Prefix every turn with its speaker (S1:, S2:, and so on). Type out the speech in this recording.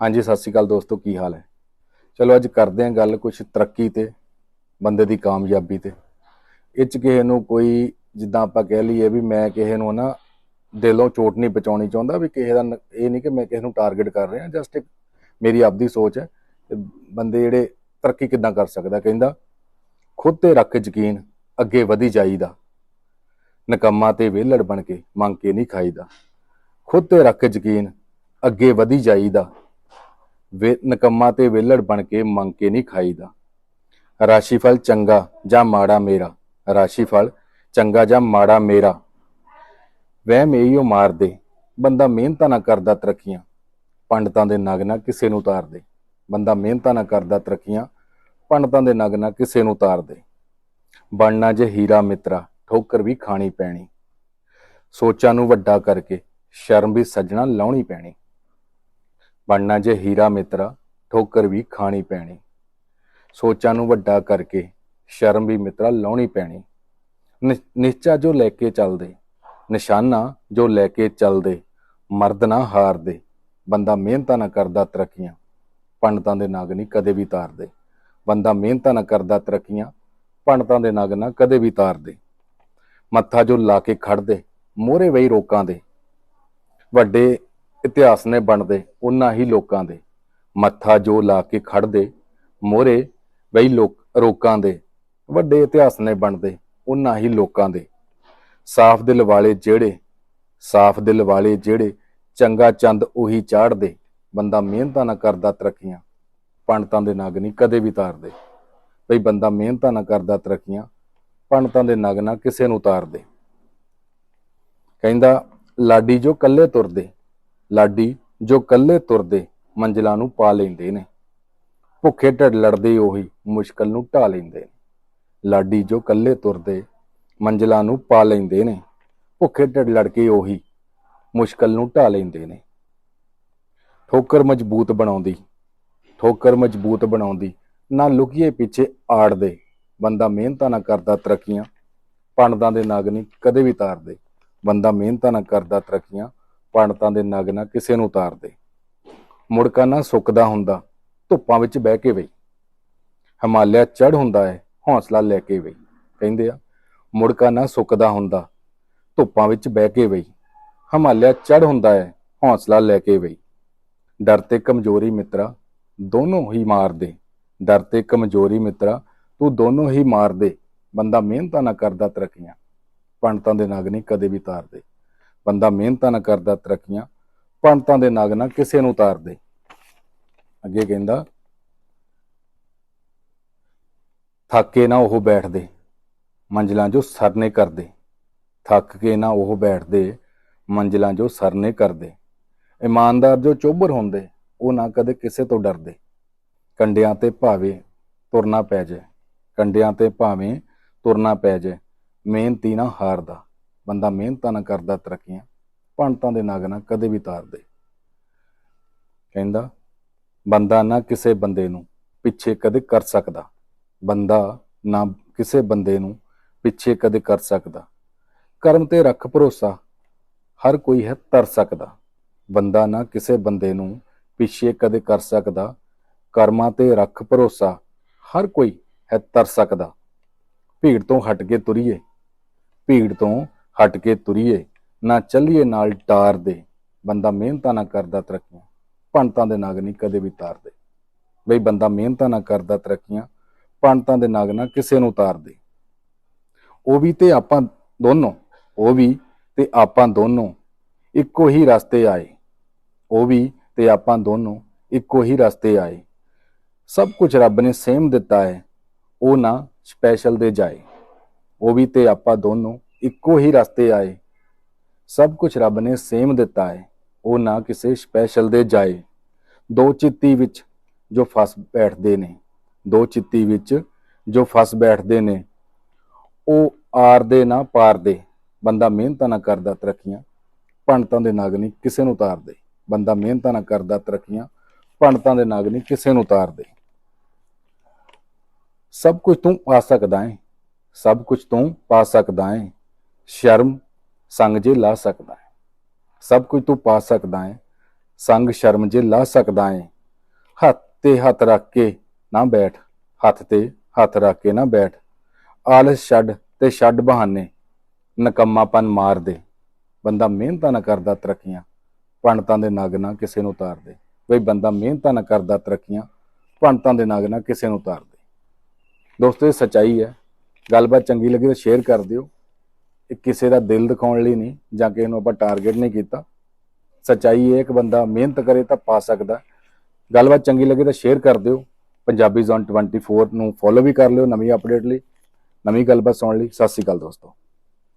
S1: ਹਾਂਜੀ, ਸਤਿ ਸ਼੍ਰੀ ਅਕਾਲ ਦੋਸਤੋ, ਕੀ ਹਾਲ ਹੈ? ਚਲੋ, ਅੱਜ ਕਰਦੇ ਹਾਂ ਗੱਲ ਕੁਝ ਤਰੱਕੀ ਤੇ, ਬੰਦੇ ਦੀ ਕਾਮਯਾਬੀ ਤੇ। ਇਹ ਚ ਕਿਸੇ ਨੂੰ ਕੋਈ, ਜਿੱਦਾਂ ਆਪਾਂ ਕਹਿ ਲਈਏ ਵੀ ਮੈਂ ਕਿਸੇ ਨੂੰ ਨਾ ਦਿਲੋਂ ਚੋਟ ਨਹੀਂ ਪਹੁੰਚਾਉਣੀ ਚਾਹੁੰਦਾ ਵੀ ਕਿਸੇ ਦਾ ਇਹ ਨਹੀਂ ਕਿ ਮੈਂ ਕਿਸੇ ਨੂੰ ਟਾਰਗੇਟ ਕਰ ਰਿਹਾ ਜਸਟ ਇੱਕ ਮੇਰੀ ਆਪਦੀ ਸੋਚ ਹੈ ਤੇ ਬੰਦੇ ਜਿਹੜੇ ਤਰੱਕੀ ਕਿੱਦਾਂ ਕਰ ਸਕਦਾ, ਕਹਿੰਦਾ, ਖੁਦ ਤੇ ਰੱਖ ਯਕੀਨ, ਅੱਗੇ ਵਧੀ ਜਾਈਦਾ। ਨਕੰਮਾ ਤੇ ਵਿਹਲੜ ਬਣ ਕੇ, ਮੰਗ ਕੇ ਨਹੀਂ ਖਾਈਦਾ। ਖੁਦ ਤੇ ਰੱਖ ਯਕੀਨ, ਅੱਗੇ ਵਧੀ ਜਾਈਦਾ। ਵੇ ਨਕੰਮਾ ਤੇ ਵਿਹਲੜ ਬਣ ਕੇ ਮੰਗ ਕੇ ਨਹੀਂ ਖਾਈਦਾ। ਰਾਸ਼ੀਫਲ ਚੰਗਾ ਜਾਂ ਮਾੜਾ ਮੇਰਾ? ਰਾਸ਼ੀਫਲ ਚੰਗਾ ਜਾਂ ਮਾੜਾ ਮੇਰਾ? ਵਹਿਮ ਇਹੋ ਮਾਰਦੇ ਬੰਦਾ ਮਿਹਨਤਾਂ ਨਾ ਕਰਦਾ ਤਰੱਕੀਆਂ। ਪੰਡਤਾਂ ਦੇ ਨਗ ਨਾ ਕਿਸੇ ਨੂੰ ਉਤਾਰਦੇ ਬੰਦਾ ਮਿਹਨਤਾਂ ਨਾ ਕਰਦਾ ਤਰੱਕੀਆਂ, ਪੰਡਤਾਂ ਦੇ ਨਗ ਨਾ ਕਿਸੇ ਨੂੰ ਉਤਾਰਦੇ ਬਣਨਾ ਜੇ ਹੀਰਾ ਮਿੱਤਰਾ, ਠੋਕਰ ਵੀ ਖਾਣੀ ਪੈਣੀ। ਸੋਚਾਂ ਨੂੰ ਵੱਡਾ ਕਰਕੇ ਸ਼ਰਮ ਵੀ ਸੱਜਣਾ ਲਾਉਣੀ ਪੈਣੀ। ਬਣਨਾ ਜੇ ਹੀਰਾ ਮਿੱਤਰਾ ਠੋਕਰ ਵੀ ਖਾਣੀ ਪੈਣੀ। ਸੋਚਾਂ ਨੂੰ ਵੱਡਾ ਕਰਕੇ ਸ਼ਰਮ ਵੀ ਮਿੱਤਰਾ ਲਾਉਣੀ ਪੈਣੀ। ਨਿ- ਨਿਸ਼ਚਾ ਜੋ ਲੈ ਕੇ ਚੱਲਦੇ ਨਿਸ਼ਾਨਾ ਜੋ ਲੈ ਕੇ ਚੱਲਦੇ ਮਰਦ ਨਾ ਹਾਰਦੇ ਬੰਦਾ ਮਿਹਨਤਾਂ ਨਾ ਕਰਦਾ ਤਰੱਕੀਆਂ, ਪੰਡਤਾਂ ਦੇ ਨਗ ਨਹੀਂ ਕਦੇ ਵੀ ਤਾਰਦੇ ਬੰਦਾ ਮਿਹਨਤਾਂ ਨਾ ਕਰਦਾ ਤਰੱਕੀਆਂ, ਪੰਡਤਾਂ ਦੇ ਨਗ ਨਾ ਕਦੇ ਵੀ ਤਾਰਦੇ ਮੱਥਾ ਜੋ ਲਾ ਕੇ ਖੜਦੇ ਮੋਹਰੇ ਵਈ ਰੋਕਾਂ ਦੇ। ਵੱਡੇ ਇਤਿਹਾਸ ਨੇ ਬਣਦੇ ਉਹਨਾਂ ਹੀ ਲੋਕਾਂ ਦੇ। ਮੱਥਾ ਜੋ ਲਾ ਕੇ ਖੜਦੇ ਮੋਹਰੇ ਵਈ ਲੋਕ, ਰੋਕਾਂ ਦੇ। ਵੱਡੇ ਇਤਿਹਾਸ ਨੇ ਬਣਦੇ ਉਹਨਾਂ ਹੀ ਲੋਕਾਂ ਦੇ। ਸਾਫ਼ ਦਿਲ ਵਾਲੇ ਜਿਹੜੇ, ਸਾਫ਼ ਦਿਲ ਵਾਲੇ ਜਿਹੜੇ ਚੰਗਾ ਚੰਦ ਉਹੀ ਚਾੜਦੇ ਬੰਦਾ ਮਿਹਨਤਾਂ ਨਾ ਕਰਦਾ ਤਰੱਕੀਆਂ, ਪੰਡਤਾਂ ਦੇ ਨਗ ਨਹੀਂ ਕਦੇ ਵੀ ਤਾਰਦੇ। ਬਈ ਬੰਦਾ ਮਿਹਨਤਾਂ ਨਾ ਕਰਦਾ ਤਰੱਕੀਆਂ, ਪੰਡਤਾਂ ਦੇ ਨਗ ਨਾ ਕਿਸੇ ਨੂੰ ਤਾਰਦੇ। ਕਹਿੰਦਾ, ਲਾਡੀ ਜੋ ਕੱਲੇ ਤੁਰਦੇ ਲਾਡੀ ਜੋ ਕੱਲੇ ਤੁਰਦੇ ਮੰਜ਼ਲਾਂ ਨੂੰ ਪਾ ਲੈਂਦੇ ਨੇ। ਭੁੱਖੇ ਢਿੱਡ ਲੜਦੇ ਉਹੀ ਮੁਸ਼ਕਲ ਨੂੰ ਢਾ ਲੈਂਦੇ ਨੇ। ਲਾਡੀ ਜੋ ਕੱਲੇ ਤੁਰਦੇ ਮੰਜ਼ਲਾਂ ਨੂੰ ਪਾ ਲੈਂਦੇ ਨੇ, ਭੁੱਖੇ ਢਿੱਡ ਲੜ ਕੇ ਉਹੀ ਮੁਸ਼ਕਲ ਨੂੰ ਢਾ ਲੈਂਦੇ ਨੇ। ਠੋਕਰ ਮਜ਼ਬੂਤ ਬਣਾਉਂਦੀ, ਠੋਕਰ ਮਜ਼ਬੂਤ ਬਣਾਉਂਦੀ, ਨਾ ਲੁਕੀਏ ਪਿੱਛੇ ਆੜਦੇ, ਬੰਦਾ ਮਿਹਨਤਾਂ ਨਾ ਕਰਦਾ ਤਰੱਕੀਆਂ, ਪੰਡਤਾਂ ਦੇ ਨਾਗਨੀ ਕਦੇ ਵੀ ਤਾਰਦੇ, ਬੰਦਾ ਮਿਹਨਤਾਂ ਨਾ ਕਰਦਾ ਤਰੱਕੀਆਂ ਪੰਡਤਾਂ ਦੇ ਨਗ ਨਾ ਕਿਸੇ ਨੂੰ ਉਤਾਰਦੇ ਮੁੜਕਾ ਨਾ ਸੁੱਕਦਾ ਹੁੰਦਾ, ਧੁੱਪਾਂ ਵਿੱਚ ਬਹਿ ਕੇ ਵਈ ਹਿਮਾਲਿਆ ਚੜ ਹੁੰਦਾ ਹੈ ਹੌਸਲਾ ਲੈ ਕੇ ਵਈ ਕਹਿੰਦੇ ਆ, ਮੁੜਕਾ ਨਾ ਸੁੱਕਦਾ ਹੁੰਦਾ, ਧੁੱਪਾਂ ਵਿੱਚ ਬਹਿ ਕੇ ਵਈ ਹਿਮਾਲਿਆ ਚੜ ਹੁੰਦਾ ਹੈ ਹੌਸਲਾ ਲੈ ਕੇ ਵਈ ਡਰ ਤੇ ਕਮਜ਼ੋਰੀ ਮਿੱਤਰਾ, ਦੋਨੋਂ ਹੀ ਮਾਰਦੇ ਡਰ ਤੇ ਕਮਜ਼ੋਰੀ ਮਿੱਤਰਾ, ਤੂੰ ਦੋਨੋਂ ਹੀ ਮਾਰ ਦੇ। ਬੰਦਾ ਮਿਹਨਤਾਂ ਨਾ ਕਰਦਾ ਤਰੱਕੀਆਂ। ਪੰਡਤਾਂ ਦੇ ਨਗ ਨਹੀਂ ਕਦੇ ਵੀ ਤਾਰਦੇ। ਬੰਦਾ ਮਿਹਨਤਾਂ ਨਾ ਕਰਦਾ, ਤਰੱਕੀਆਂ, ਪੰਡਤਾਂ ਦੇ ਨਗ ਨਾ ਕਿਸੇ ਨੂੰ ਤਾਰਦੇ ਅੱਗੇ ਕਹਿੰਦਾ, ਥੱਕੇ ਨਾ ਉਹ ਬੈਠਦੇ ਮੰਜ਼ਲਾਂ ਜੋ ਸਰਨੇ ਕਰਦੇ ਥੱਕ ਕੇ ਨਾ ਉਹ ਬੈਠਦੇ ਮੰਜ਼ਲਾਂ ਜੋ ਸਰਨੇ ਕਰਦੇ ਇਮਾਨਦਾਰ ਜੋ ਚੋਬਰ ਹੁੰਦੇ, ਉਹ ਨਾ ਕਦੇ ਕਿਸੇ ਤੋਂ ਡਰਦੇ। ਕੰਡਿਆਂ ਤੇ ਭਾਵੇਂ ਤੁਰਨਾ ਪੈ ਜਾਏ, ਕੰਡਿਆਂ ਤੇ ਭਾਵੇਂ ਤੁਰਨਾ ਪੈ ਜਾਏ, ਮਿਹਨਤੀ ਨਾ ਹਾਰਦਾ। ਬੰਦਾ ਮਿਹਨਤਾਂ ਨਾ ਕਰਦਾ, ਤਰੱਕੀਆਂ ਪੰਡਤਾਂ ਦੇ ਨਾਗ ਨਾ ਕਦੇ ਵੀ ਤਾਰਦੇ ਕਹਿੰਦਾ, ਬੰਦਾ ਨਾ ਕਿਸੇ ਬੰਦੇ ਨੂੰ ਪਿੱਛੇ ਕਦੇ ਕਰ ਸਕਦਾ। ਬੰਦਾ ਨਾ ਕਿਸੇ ਬੰਦੇ ਨੂੰ ਪਿੱਛੇ ਕਦੇ ਕਰ ਸਕਦਾ। ਕਰਮ ਤੇ ਰੱਖ ਭਰੋਸਾ, ਹਰ ਕੋਈ ਹੈ ਤਰ ਸਕਦਾ। ਬੰਦਾ ਨਾ ਕਿਸੇ ਬੰਦੇ ਨੂੰ ਪਿੱਛੇ ਕਦੇ ਕਰ ਸਕਦਾ। ਕਰਮਾਂ ਤੇ ਰੱਖ ਭਰੋਸਾ, ਹਰ ਕੋਈ ਹੈ ਤਰ ਸਕਦਾ। ਭੀੜ ਤੋਂ ਹਟ ਕੇ ਤੁਰੀਏ। ਭੀੜ ਤੋਂ ਹਟ ਕੇ ਤੁਰੀਏ, ਨਾ ਚੱਲੀਏ ਨਾਲ ਟਾਰ ਦੇ। ਬੰਦਾ ਮਿਹਨਤਾਂ ਨਾ ਕਰਦਾ ਤਰੱਕੀਆਂ ਪੰਡਤਾਂ ਦੇ ਨਾਗ ਨਹੀਂ ਕਦੇ ਵੀ ਤਾਰਦੇ। ਬਈ ਬੰਦਾ ਮਿਹਨਤਾਂ ਨਾ ਕਰਦਾ ਤਰੱਕੀਆਂ ਪੰਡਤਾਂ ਦੇ ਨਗ ਨਾ ਕਿਸੇ ਨੂੰ ਤਾਰਦੇ। ਉਹ ਵੀ ਤੇ ਆਪਾਂ ਦੋਨੋਂ, ਉਹ ਵੀ ਤੇ ਆਪਾਂ ਦੋਨੋਂ ਇੱਕੋ ਹੀ ਰਸਤੇ ਆਏ। ਉਹ ਵੀ ਤੇ ਆਪਾਂ ਦੋਨੋਂ ਇੱਕੋ ਹੀ ਰਸਤੇ ਆਏ। ਸਭ ਕੁਝ ਰੱਬ ਨੇ ਸੇਮ ਦਿੱਤਾ ਹੈ, ਉਹ ਨਾ ਸਪੈਸ਼ਲ ਦੇ ਜਾਏ। ਉਹ ਵੀ ਤੇ ਆਪਾਂ ਦੋਨੋਂ ਇੱਕੋ ਹੀ ਰਸਤੇ ਆਏ। ਸਭ ਕੁਝ ਰੱਬ ਨੇ ਸੇਮ ਦਿੱਤਾ ਹੈ ਉਹ ਨਾ ਕਿਸੇ ਸਪੈਸ਼ਲ ਦੇ ਜਾਏ। ਦੋ ਚਿੱਤੀ ਵਿੱਚ ਜੋ ਫਸ ਬੈਠਦੇ ਨੇ। ਦੋ ਚਿੱਤੀ ਵਿੱਚ ਜੋ ਫਸ ਬੈਠਦੇ ਨੇ। ਉਹ ਆਰ ਦੇ ਨਾ ਪਾਰ ਦੇ। ਬੰਦਾ ਮਿਹਨਤਾਂ ਨਾ ਕਰਦਾ ਤਰੱਕੀਆਂ। ਪੰਡਤਾਂ ਦੇ ਨਗ ਨਹੀਂ ਕਿਸੇ ਨੂੰ ਉਤਾਰਦੇ। ਬੰਦਾ ਮਿਹਨਤਾਂ ਨਾ ਕਰਦਾ ਤਰੱਕੀਆਂ। ਪੰਡਤਾਂ ਦੇ ਨਗ ਨਹੀਂ ਕਿਸੇ ਨੂੰ ਉਤਾਰਦੇ। ਸਭ ਕੁਝ ਤੂੰ ਪਾ ਸਕਦਾ ਹੈ ਸਭ ਕੁਝ ਤੂੰ ਪਾ ਸਕਦਾ ਹੈ ਸ਼ਰਮ ਸੰਗ ਜੇ ਲਾ ਸਕਦਾ ਹੈ। ਸਭ ਕੁਝ ਤੂੰ ਪਾ ਸਕਦਾ ਹੈ। ਸੰਗ ਸ਼ਰਮ ਜੇ ਲਾ ਸਕਦਾ ਏ ਹੱਥ ਤੇ ਹੱਥ ਰੱਖ ਕੇ ਨਾ ਬੈਠ। ਹੱਥ ਤੇ ਹੱਥ ਰੱਖ ਕੇ ਨਾ ਬੈਠ। ਆਲਸ ਛੱਡ ਤੇ ਛੱਡ ਬਹਾਨੇ। ਨਕੰਮਾਪਨ ਮਾਰ ਦੇ। ਬੰਦਾ ਮਿਹਨਤਾਂ ਨਾ ਕਰਦਾ ਤਰੱਕੀਆਂ। ਪੰਡਤਾਂ ਦੇ ਨਗ ਨਾ ਕਿਸੇ ਨੂੰ ਉਤਾਰ ਦੇ। ਬਈ ਬੰਦਾ ਮਿਹਨਤਾਂ ਨਾ ਕਰਦਾ ਤਰੱਕੀਆਂ। ਪੰਡਤਾਂ ਦੇ ਨਗ ਨਾ ਕਿਸੇ ਨੂੰ ਉਤਾਰ ਦੇ। ਦੋਸਤੋ, ਇਹ ਸਚਾਈ ਹੈ। ਗੱਲਬਾਤ ਚੰਗੀ ਲੱਗੀ ਤਾਂ ਸ਼ੇਅਰ ਕਰ ਦਿਓ। ਇਹ ਕਿਸੇ ਦਾ ਦਿਲ ਦਿਖਾਉਣ ਲਈ ਨਹੀਂ ਜਾਂ ਕਿਸੇ ਨੂੰ ਆਪਾਂ ਟਾਰਗੇਟ ਨਹੀਂ ਕੀਤਾ। ਸਚਾਈ ਇਹ ਇੱਕ ਬੰਦਾ ਮਿਹਨਤ ਕਰੇ ਤਾਂ ਪਾ ਸਕਦਾ। ਗੱਲਬਾਤ ਚੰਗੀ ਲੱਗੇ ਤਾਂ ਸ਼ੇਅਰ ਕਰ ਦਿਓ। ਪੰਜਾਬੀ ਜ਼ੋਨ 24 ਨੂੰ ਫੋਲੋ ਵੀ ਕਰ ਲਿਓ ਨਵੀਂ ਅਪਡੇਟ ਲਈ, ਨਵੀਂ ਗੱਲਬਾਤ ਸੁਣਨ ਲਈ। ਸਤਿ ਸ਼੍ਰੀ ਅਕਾਲ ਦੋਸਤੋ।